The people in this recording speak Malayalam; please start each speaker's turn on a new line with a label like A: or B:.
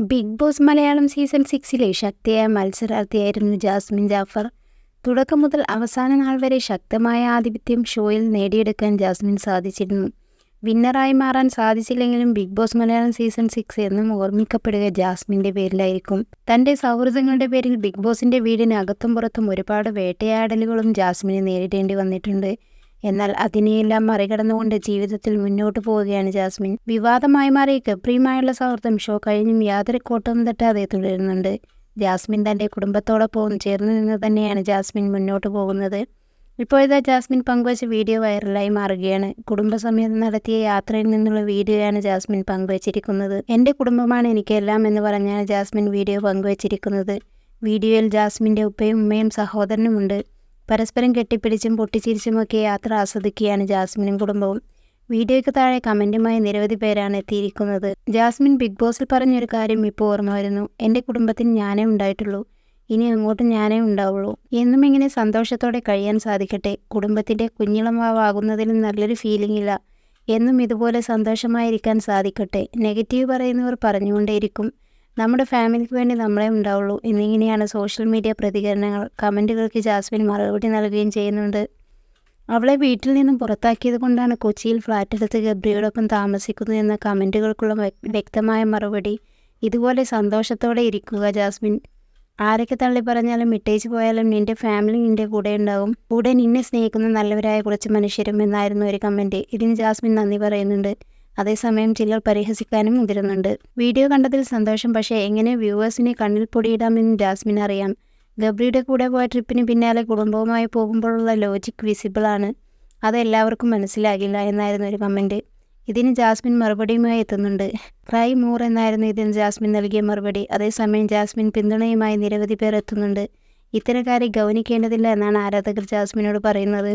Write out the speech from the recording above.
A: ബിഗ് ബോസ് മലയാളം സീസൺ സിക്സിലെ ശക്തിയായ മത്സരാർത്ഥിയായിരുന്നു ജാസ്മിൻ ജാഫർ. തുടക്കം മുതൽ അവസാന നാൾ വരെ ശക്തമായ ആധിപത്യം ഷോയിൽ നേടിയെടുക്കാൻ ജാസ്മിൻ സാധിച്ചിരുന്നു. വിന്നറായി മാറാൻ സാധിച്ചില്ലെങ്കിലും Big Boss Malayalam season six എന്നും ഓർമ്മിക്കപ്പെടുക ജാസ്മിന്റെ പേരിലായിരിക്കും. തന്റെ സൗഹൃദങ്ങളുടെ പേരിൽ ബിഗ് ബോസിന്റെ വീടിന് അകത്തും പുറത്തും ഒരുപാട് വേട്ടയാടലുകളും ജാസ്മിന് നേരിടേണ്ടി വന്നിട്ടുണ്ട്. എന്നാൽ അതിനെയെല്ലാം മറികടന്നുകൊണ്ട് ജീവിതത്തിൽ മുന്നോട്ട് പോവുകയാണ് ജാസ്മിൻ. വിവാദമായി മാറിയ ഗബ്രിയുമായുള്ള സൗഹൃദം ഷോ കഴിഞ്ഞും യാതൊരു കോട്ടവും തട്ടാതെ തുടരുന്നുണ്ട്. ജാസ്മിൻ തന്റെ കുടുംബത്തോടൊപ്പം ചേർന്ന് നിന്ന് തന്നെയാണ് ജാസ്മിൻ മുന്നോട്ട് പോകുന്നത്. ഇപ്പോഴത്തെ ജാസ്മിൻ പങ്കുവച്ച വീഡിയോ വൈറലായി മാറുകയാണ്. കുടുംബസമേതം നടത്തിയ യാത്രയിൽ നിന്നുള്ള വീഡിയോയാണ് ജാസ്മിൻ പങ്കുവച്ചിരിക്കുന്നത്. എന്റെ കുടുംബമാണ് എനിക്കെല്ലാം എന്ന് പറഞ്ഞാണ് ജാസ്മിൻ വീഡിയോ പങ്കുവച്ചിരിക്കുന്നത്. വീഡിയോയിൽ ജാസ്മിന്റെ ഉപ്പയും ഉമ്മയും സഹോദരനുമുണ്ട്. പരസ്പരം കെട്ടിപ്പിടിച്ചും പൊട്ടിച്ചിരിച്ചുമൊക്കെ യാത്ര ആസ്വദിക്കുകയാണ് ജാസ്മിനും കുടുംബവും. വീഡിയോയ്ക്ക് താഴെ കമന്റുമായി നിരവധി പേരാണ് എത്തിയിരിക്കുന്നത്. ജാസ്മിൻ ബിഗ് ബോസിൽ പറഞ്ഞൊരു കാര്യം ഇപ്പോൾ ഓർമ്മ വരുന്നു. എന്റെ കുടുംബത്തിന് ഞാനേ ഉണ്ടായിട്ടുള്ളൂ. ഇനി അങ്ങോട്ട് ഞാനേ ഉണ്ടാവുള്ളൂ. എന്നും ഇങ്ങനെ സന്തോഷത്തോടെ കഴിയാൻ സാധിക്കട്ടെ. കുടുംബത്തിന്റെ കുഞ്ഞിളമാവാകുന്നതിലും നല്ലൊരു ഫീലിംഗ് ഇല്ല. എന്നും ഇതുപോലെ സന്തോഷമായിരിക്കാൻ സാധിക്കട്ടെ. നെഗറ്റീവ് പറയുന്നവർ പറഞ്ഞുകൊണ്ടേയിരിക്കും. നമ്മുടെ ഫാമിലിക്ക് വേണ്ടി നമ്മളെ ഉണ്ടാവുള്ളൂ. എന്നിങ്ങനെയാണ് സോഷ്യൽ മീഡിയ പ്രതികരണങ്ങൾ കമന്റുകൾക്ക് ജാസ്മിൻ മറുപടി നൽകുകയും ചെയ്യുന്നുണ്ട് അവളെ വീട്ടിൽ നിന്നും പുറത്താക്കിയത് കൊണ്ടാണ് കൊച്ചിയിൽ ഫ്ലാറ്റ് എടുത്ത് ഗബ്രിയോടൊപ്പം താമസിക്കുന്നത് എന്ന കമന്റുകൾക്കുള്ള വ്യക്തമായ മറുപടി. ഇതുപോലെ സന്തോഷത്തോടെ ഇരിക്കുക ജാസ്മിൻ. ആരൊക്കെ തള്ളി പറഞ്ഞാലും ഇട്ടേച്ച് പോയാലും നിന്റെ ഫാമിലി നിന്റെ കൂടെ ഉണ്ടാകും കൂടെ നിന്നെ സ്നേഹിക്കുന്ന നല്ലവരായ കുറച്ച് മനുഷ്യരും എന്നായിരുന്നു ഒരു കമന്റ് ഇതിന് ജാസ്മിൻ നന്ദി പറയുന്നുണ്ട്. അതേസമയം ചിലർ പരിഹസിക്കാനും മുതിരുന്നുണ്ട്. വീഡിയോ കണ്ടതിൽ സന്തോഷം. പക്ഷേ എങ്ങനെ വ്യൂവേഴ്സിനെ കണ്ണിൽ പൊടിയിടാമെന്ന് ജാസ്മിൻ അറിയാം. ഗബ്രിയുടെ കൂടെ പോയ ട്രിപ്പിന് പിന്നാലെ കുടുംബവുമായി പോകുമ്പോഴുള്ള ലോജിക് വിസിബിളാണ്. അത് എല്ലാവർക്കും മനസ്സിലാകില്ല എന്നായിരുന്നു ഒരു കമന്റ് ഇതിന് ജാസ്മിൻ മറുപടിയുമായി എത്തുന്നുണ്ട്. ക്രൈ മൂർ എന്നായിരുന്നു ഇതിന് ജാസ്മിൻ നൽകിയ മറുപടി. അതേസമയം ജാസ്മിൻ പിന്തുണയുമായി നിരവധി പേർ എത്തുന്നുണ്ട്. ഇത്തരക്കാരെ ഗൗനിക്കേണ്ടതില്ല എന്നാണ് ആരാധകർ ജാസ്മിനോട് പറയുന്നത്.